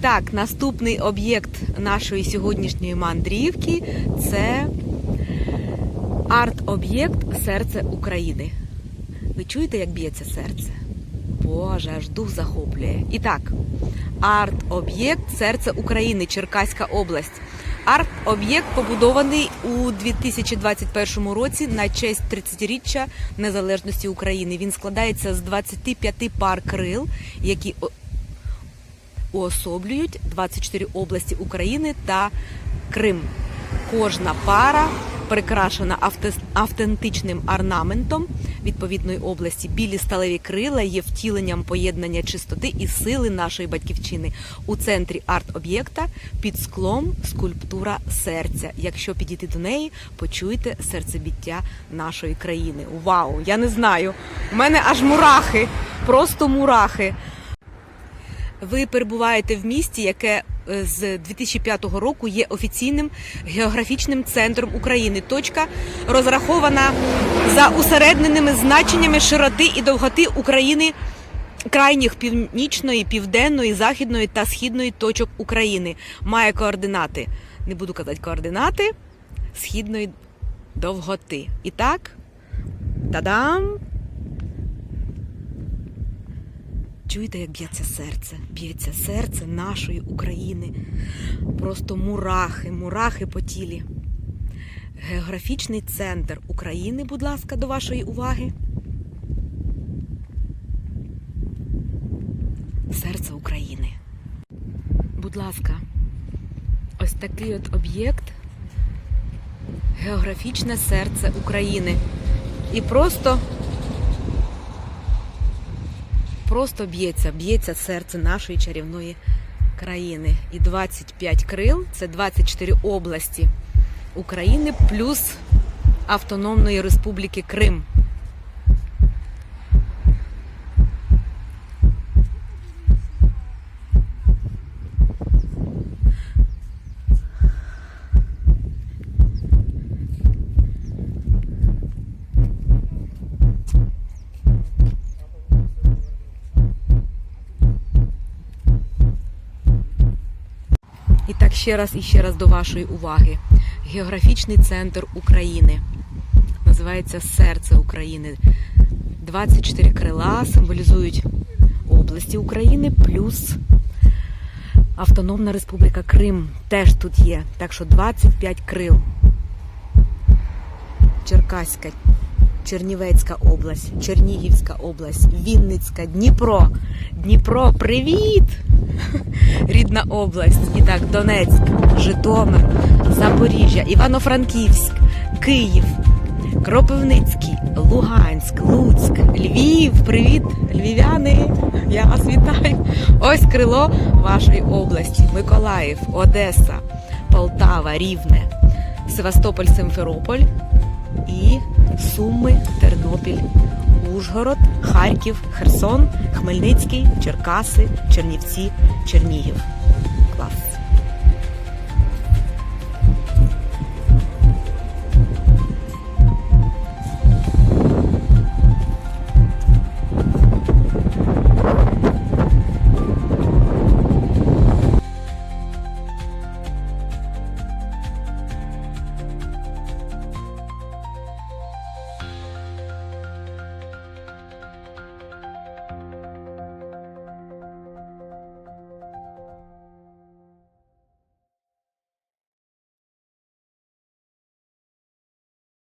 так, наступний об'єкт нашої сьогоднішньої мандрівки це арт-об'єкт Серце України. Ви чуєте, як б'ється серце? Боже, аж дух захоплює. І так, арт-об'єкт Серце України, Черкаська область. Арт-об'єкт побудований у 2021 році на честь 30-річчя незалежності України. Він складається з 25 пар крил, які уособлюють 24 області України та Крим. Кожна пара прикрашена автентичним орнаментом відповідної області. Білі сталеві крила є втіленням поєднання чистоти і сили нашої батьківщини. У центрі арт-об'єкта під склом скульптура серця. Якщо підійти до неї, почуєте серцебіття нашої країни. Вау! Я не знаю. У мене аж мурахи, просто мурахи. Ви перебуваєте в місті, яке е, з 2005 року є офіційним географічним центром України. Точка розрахована за усередненими значеннями широти і довготи України крайніх північної, південної, західної та східної точок України. Має координати. Не буду казати координати східної довготи. І так, та-дам! Чуєте, як б'ється серце? Б'ється серце нашої України. Просто мурахи, мурахи по тілі. Географічний центр України, будь ласка, до вашої уваги. Серце України. Будь ласка, ось такий от об'єкт. Географічне серце України. І просто просто б'ється, б'ється серце нашої чарівної країни. І 25 крил це 24 області України плюс Автономної Республіки Крим. І так ще раз і ще раз до вашої уваги. Географічний центр України. Називається Серце України. 24 крила символізують області України, плюс Автономна Республіка Крим теж тут є. Так що 25 крил. Черкаська, Чернівецька область, Чернігівська область, Вінницька, Дніпро. Дніпро, привіт! Рідна область. І так, Донецьк, Житомир, Запоріжжя, Івано-Франківськ, Київ, Кропивницький, Луганськ, Луцьк, Львів. Привіт, львів'яни! Я вас вітаю! Ось крило вашої області: Миколаїв, Одеса, Полтава, Рівне, Севастополь, Симферополь і Суми, Тернопіль, Ужгород, Харків, Херсон, Хмельницький, Черкаси, Чернівці, Чернігів.